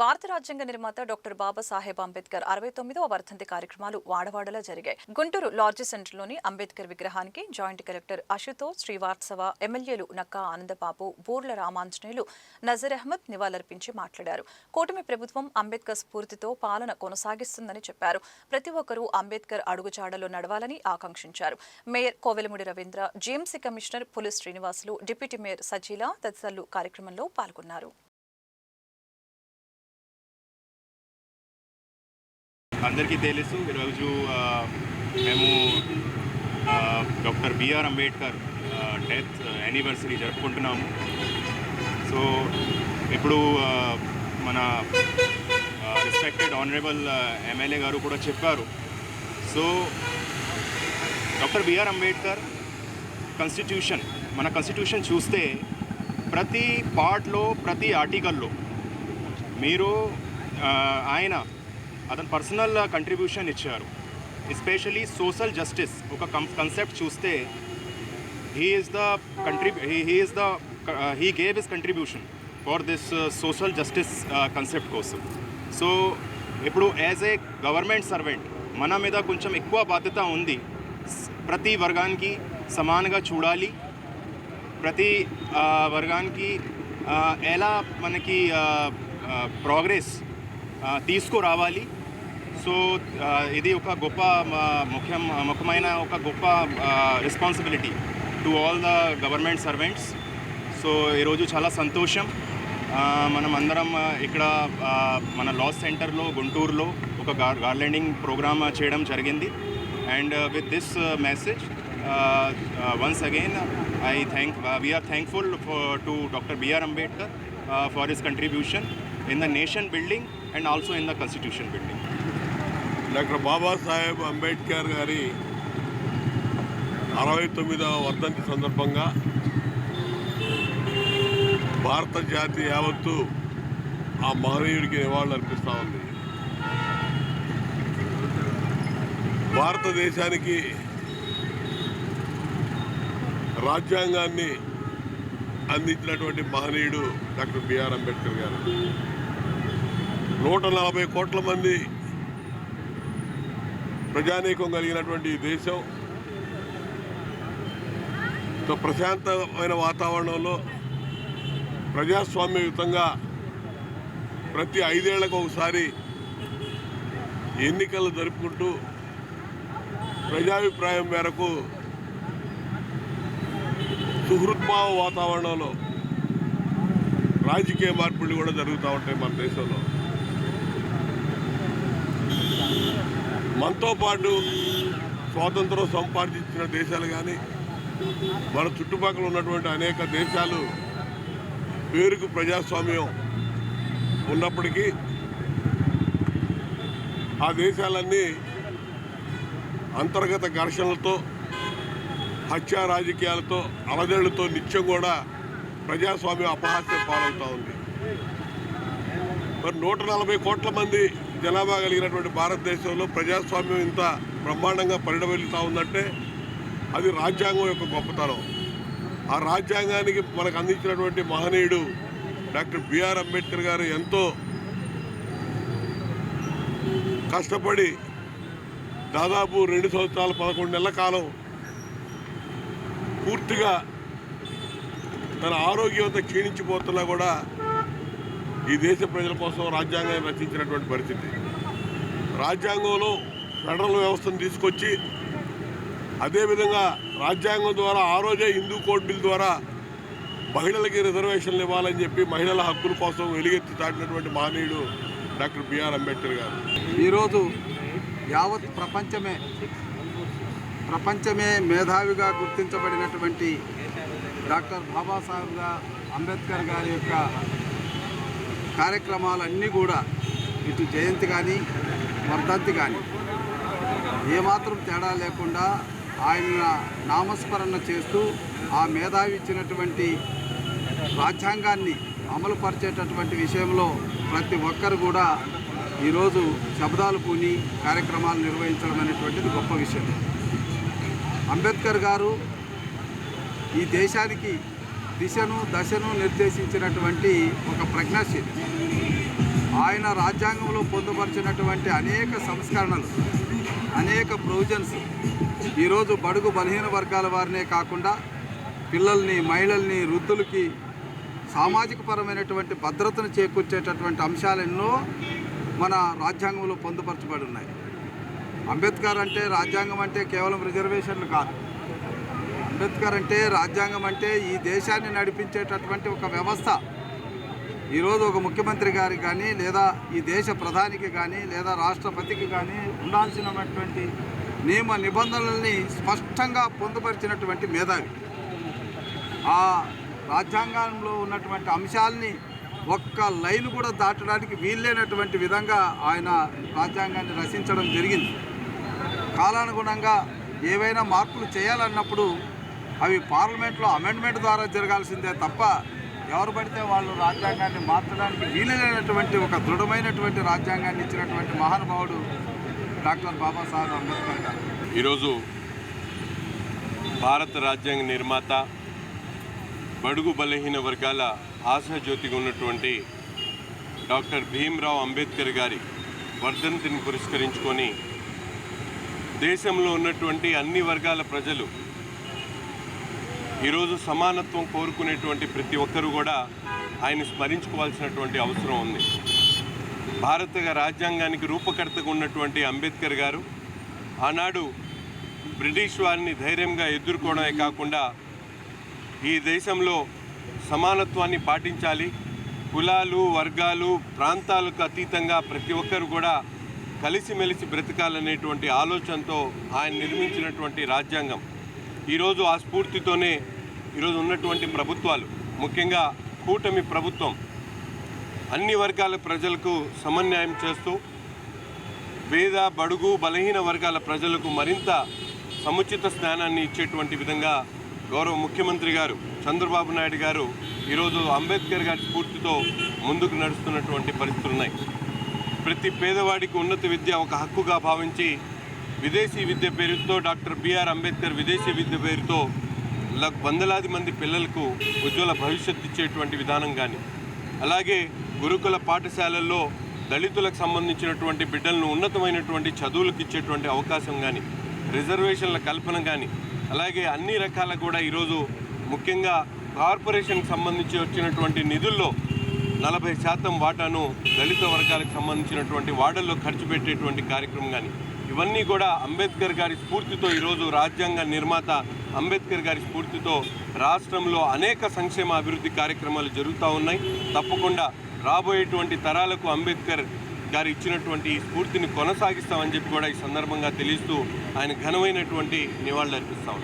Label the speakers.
Speaker 1: భారత రాజ్యాంగ నిర్మాత డాక్టర్ బాబాసాహెబ్ అంబేద్కర్ అరవై తొమ్మిదవ వర్ధంతి కార్యక్రమాలు వాడవాడలా జరిగాయి. గుంటూరు లార్జీ సెంటర్లోని అంబేద్కర్ విగ్రహానికి జాయింట్ కలెక్టర్ అశుతోష్ శ్రీవాత్సవ ఎమ్మెల్యేలు నక్కా ఆనందబాబు బూర్ల రామాంజనేయులు నజర్ అహ్మద్ నివాళులర్పించి మాట్లాడారు. కూటమి ప్రభుత్వం అంబేద్కర్ స్ఫూర్తితో పాలన కొనసాగిస్తుందని చెప్పారు. ప్రతి ఒక్కరూ అంబేద్కర్ అడుగుజాడలో నడవాలని ఆకాంక్షించారు. Mayor Kovelamudi Ravindra GMC commissioner Puli Srinivasulu deputy mayor Sajila తదితరులు కార్యక్రమంలో పాల్గొన్నారు.
Speaker 2: అందరికీ తెలుసు ఈరోజు మేము doctor B R Ambedkar death anniversary జరుపుకుంటున్నాము. సో ఇప్పుడు మన రిస్పెక్టెడ్ ఆనరబుల్ ఎమ్మెల్యే గారు కూడా చెప్పారు. So doctor B R Ambedkar constitution మన కాన్స్టిట్యూషన్ చూస్తే ప్రతి పార్ట్లో ప్రతి ఆర్టికల్లో మీరు ఆయన అతను పర్సనల్ కంట్రిబ్యూషన్ ఇచ్చారు. ఎస్పెషలీ సోషల్ జస్టిస్ ఒక కన్సెప్ట్ చూస్తే he is the contribute he is the he gave is contribution for this social justice concept కోసం. సో ఇప్పుడు యాజ్ ఏ గవర్నమెంట్ సర్వెంట్ మన మీద కొంచెం ఎక్కువ బాధ్యత ఉంది. ప్రతి వర్గానికి సమానంగా చూడాలి. ప్రతి వర్గానికి ఎలా మనకి ప్రోగ్రెస్ తీసుకురావాలి. సో ఇది ఒక గొప్ప ముఖ్యం ముఖ్యమైన ఒక గొప్ప responsibility to all the government servants so ఈరోజు చాలా సంతోషం. మనం అందరం ఇక్కడ మన లాస్ సెంటర్లో గుంటూరులో ఒక గార్ గార్లెండింగ్ ప్రోగ్రామ్ చేయడం జరిగింది. And with this message once again I thank we are thankful to doctor B R Ambedkar for his contribution in the nation building and also in the constitution building
Speaker 3: doctor Babasaheb Ambedkar గారి అరవై తొమ్మిదవ వర్ధంతి సందర్భంగా భారత జాతి యావత్తు ఆ మహనీయుడికి నివాళులు అర్పిస్తూ ఉంది. భారతదేశానికి రాజ్యాంగాన్ని అందించినటువంటి మహనీయుడు డాక్టర్ బిఆర్ అంబేద్కర్ గారు. నూట నలభై కోట్ల మంది ప్రజానీకం కలిగినటువంటి ఈ దేశం ప్రశాంతమైన వాతావరణంలో ప్రజాస్వామ్యయుతంగా ప్రతి ఐదేళ్ళకు ఒకసారి ఎన్నికలు జరుపుకుంటూ ప్రజాభిప్రాయం మేరకు సుహృద్భావ వాతావరణంలో రాజకీయ మార్పులు కూడా జరుగుతూ ఉంటాయి మన దేశంలో. మనతో పాటు స్వాతంత్రం సంపాదించిన దేశాలు కానీ మన చుట్టుపక్కల ఉన్నటువంటి అనేక దేశాలు పేరుకు ప్రజాస్వామ్యం ఉన్నప్పటికీ ఆ దేశాలన్నీ అంతర్గత ఘర్షణలతో హత్యా రాజకీయాలతో అలజడులతో నిత్యం కూడా ప్రజాస్వామ్యం అపహాస్యం పాలవుతూ ఉంది. మరి నూట నలభై కోట్ల మంది జనాభా కలిగినటువంటి భారతదేశంలో ప్రజాస్వామ్యం ఇంత బ్రహ్మాండంగా పరిడవెళ్తూ ఉందంటే అది రాజ్యాంగం యొక్క గొప్పతనం. ఆ రాజ్యాంగానికి మనకు అందించినటువంటి మహనీయుడు డాక్టర్ బిఆర్ అంబేద్కర్ గారు ఎంతో కష్టపడి దాదాపు రెండు సంవత్సరాల పదకొండు నెలల కాలం పూర్తిగా తన ఆరోగ్యం అంతా క్షీణించిపోతున్నా కూడా ఈ దేశ ప్రజల కోసం రాజ్యాంగాన్ని రచించినటువంటి పరిస్థితి. రాజ్యాంగంలో ఫెడరల్ వ్యవస్థను తీసుకొచ్చి అదేవిధంగా రాజ్యాంగం ద్వారా ఆ రోజే హిందూ కోడ్ బిల్ ద్వారా మహిళలకి రిజర్వేషన్లు ఇవ్వాలని చెప్పి మహిళల హక్కుల కోసం వెలుగెత్తి చాటినటువంటి మహనీయుడు డాక్టర్ బిఆర్ అంబేద్కర్ గారు.
Speaker 4: ఈరోజు యావత్ ప్రపంచమే ప్రపంచమే మేధావిగా గుర్తించబడినటువంటి డాక్టర్ బాబాసాహెబ్ అంబేద్కర్ గారి యొక్క కార్యక్రమాలన్నీ కూడా ఇటు జయంతి కానీ వర్ధంతి కానీ ఏమాత్రం తేడా లేకుండా ఆయన నామస్మరణ చేస్తూ ఆ మేధావి ఇచ్చినటువంటి రాజ్యాంగాన్ని అమలు పరిచేటటువంటి విషయంలో ప్రతి ఒక్కరు కూడా ఈరోజు శబ్దాలు పూని కార్యక్రమాలు నిర్వహించడం అనేటువంటిది గొప్ప విషయం. అంబేద్కర్ గారు ఈ దేశానికి దిశను దశను నిర్దేశించినటువంటి ఒక ప్రజ్ఞాశీలి. ఆయన రాజ్యాంగంలో పొందుపరిచినటువంటి అనేక సంస్కరణలు అనేక ప్రొవిజన్స్. ఈరోజు బడుగు బలహీన వర్గాల వారినే కాకుండా పిల్లల్ని మహిళల్ని వృద్ధులకి సామాజిక పరమైనటువంటి భద్రతను చేకూర్చేటటువంటి అంశాలెన్నో మన రాజ్యాంగంలో పొందుపరచబడి ఉన్నాయి. అంబేద్కర్ అంటే రాజ్యాంగం అంటే కేవలం రిజర్వేషన్లు కాదు. అంబేద్కర్ అంటే రాజ్యాంగం అంటే ఈ దేశాన్ని నడిపించేటటువంటి ఒక వ్యవస్థ. ఈరోజు ఒక ముఖ్యమంత్రి గారికి కానీ లేదా ఈ దేశ ప్రధానికి కానీ లేదా రాష్ట్రపతికి కానీ ఉండాల్సినటువంటి నియమ నిబంధనల్ని స్పష్టంగా పొందుపరిచినటువంటి మేధావి. ఆ రాజ్యాంగంలో ఉన్నటువంటి అంశాలని ఒక్క లైన్ కూడా దాటడానికి వీల్లేనటువంటి విధంగా ఆయన రాజ్యాంగాన్ని రచించడం జరిగింది. కాలానుగుణంగా ఏవైనా మార్పులు చేయాలన్నప్పుడు అవి పార్లమెంట్లో అమెండ్మెంట్ ద్వారా జరగాల్సిందే తప్ప ఎవరు పడితే వాళ్ళు రాజ్యాంగాన్ని మార్చడానికి వీలైనటువంటి ఒక దృఢమైనటువంటి రాజ్యాంగాన్ని ఇచ్చినటువంటి మహానుభావుడు డాక్టర్ బాబాసాహెబ్ అంబేద్కర్ గారు.
Speaker 5: ఈరోజు భారత రాజ్యాంగ నిర్మాత బడుగు బలహీన వర్గాల ఆశాజ్యోతిగా ఉన్నటువంటి డాక్టర్ భీమ్రావ్ అంబేద్కర్ గారి వర్ధంతిని పురస్కరించుకొని దేశంలో ఉన్నటువంటి అన్ని వర్గాల ప్రజలు ఈరోజు సమానత్వం కోరుకునేటువంటి ప్రతి ఒక్కరూ కూడా ఆయన స్మరించుకోవాల్సినటువంటి అవసరం ఉంది. భారత రాజ్యాంగానికి రూపకర్తగా ఉన్నటువంటి అంబేద్కర్ గారు ఆనాడు బ్రిటిష్ వారిని ధైర్యంగా ఎదుర్కోవడమే కాకుండా ఈ దేశంలో సమానత్వాన్ని పాటించాలి. కులాలు వర్గాలు ప్రాంతాలకు అతీతంగా ప్రతి ఒక్కరు కూడా కలిసిమెలిసి బ్రతకాలనేటువంటి ఆలోచనతో ఆయన నిర్మించినటువంటి రాజ్యాంగం. ఈరోజు ఆ స్ఫూర్తితోనే ఈరోజు ఉన్నటువంటి ప్రభుత్వాలు ముఖ్యంగా కూటమి ప్రభుత్వం అన్ని వర్గాల ప్రజలకు సమన్యాయం చేస్తూ పేద బడుగు బలహీన వర్గాల ప్రజలకు మరింత సముచిత స్థానాన్ని ఇచ్చేటువంటి విధంగా గౌరవ ముఖ్యమంత్రి గారు చంద్రబాబు నాయుడు గారు ఈరోజు అంబేద్కర్ గారి స్ఫూర్తితో ముందుకు నడుస్తున్నటువంటి పరిస్థితులు ఉన్నాయి. ప్రతి పేదవాడికి ఉన్నత విద్య ఒక హక్కుగా భావించి విదేశీ విద్య పేరుతో డాక్టర్ బిఆర్ అంబేద్కర్ విదేశీ విద్య పేరుతో వందలాది మంది పిల్లలకు ఉజ్వల భవిష్యత్తు ఇచ్చేటువంటి విధానం కానీ అలాగే గురుకుల పాఠశాలల్లో దళితులకు సంబంధించినటువంటి బిడ్డలను ఉన్నతమైనటువంటి చదువులకు ఇచ్చేటువంటి అవకాశం కానీ రిజర్వేషన్ల కల్పన కానీ అలాగే అన్ని రకాల కూడా ఈరోజు ముఖ్యంగా కార్పొరేషన్కి సంబంధించి వచ్చినటువంటి నిధుల్లో నలభై శాతం వాటాను దళిత వర్గాలకు సంబంధించినటువంటి వార్డుల్లో ఖర్చు పెట్టేటువంటి కార్యక్రమం కానీ ఇవన్నీ కూడా అంబేద్కర్ గారి స్ఫూర్తితో ఈరోజు రాజ్యాంగ నిర్మాత అంబేద్కర్ గారి స్ఫూర్తితో రాష్ట్రంలో అనేక సంక్షేమ అభివృద్ధి కార్యక్రమాలు జరుగుతూ ఉన్నాయి. తప్పకుండా రాబోయేటువంటి తరాలకు అంబేద్కర్ గారు ఇచ్చినటువంటి ఈ స్ఫూర్తిని కొనసాగిస్తామని చెప్పి కూడా ఈ సందర్భంగా తెలియస్తూ ఆయన ఘనమైనటువంటి నివాళులు అర్పిస్తా